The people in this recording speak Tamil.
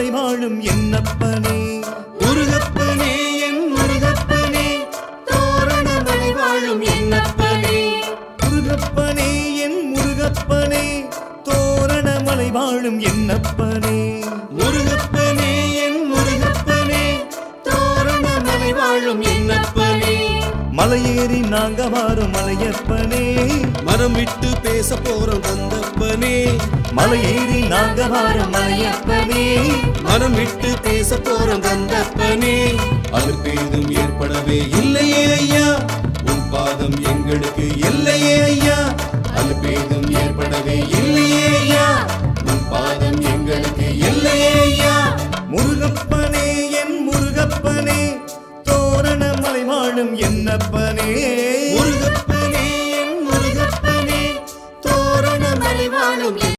மறை வாழும் என்னப்பனே? முருகப்பனே என் முருகப்பனே. தோரண மறை வாழும் என்னப்பனே? முருகப்பனே என் முருகப்பனே. தோரண மலை வாழும் என்னப்பனே? முருகப்பனே என் முருகப்பனே. தோரண மலை வாழும் என்னப்பனே? மலையேறி நாங்க வாரும் மலையப்பனே. மரம் விட்டு பேச போறோம் தந்தப்பனே. மலையேறி நாங்க வாரும் மலையப்பனே. மனம் விட்டு பேச போறோம் தந்தப்பனே அலுப்பேதும் ஏற்படவே இல்லையே ஐயா. உன் பாதம் எங்களுக்கு இல்லையே ஐயா. அலுப்பேதும் ஏற்படவே இல்லையே ஐயா. உன் பாதம் எங்களுக்கு இல்லையே ஐயா. முருகப்பனே என் முருகப்பனே. தோரண மலை வாழும் என்னப்பனே. முருகப்பனே என் முருகப்பனே. தோரண மலை வாழும்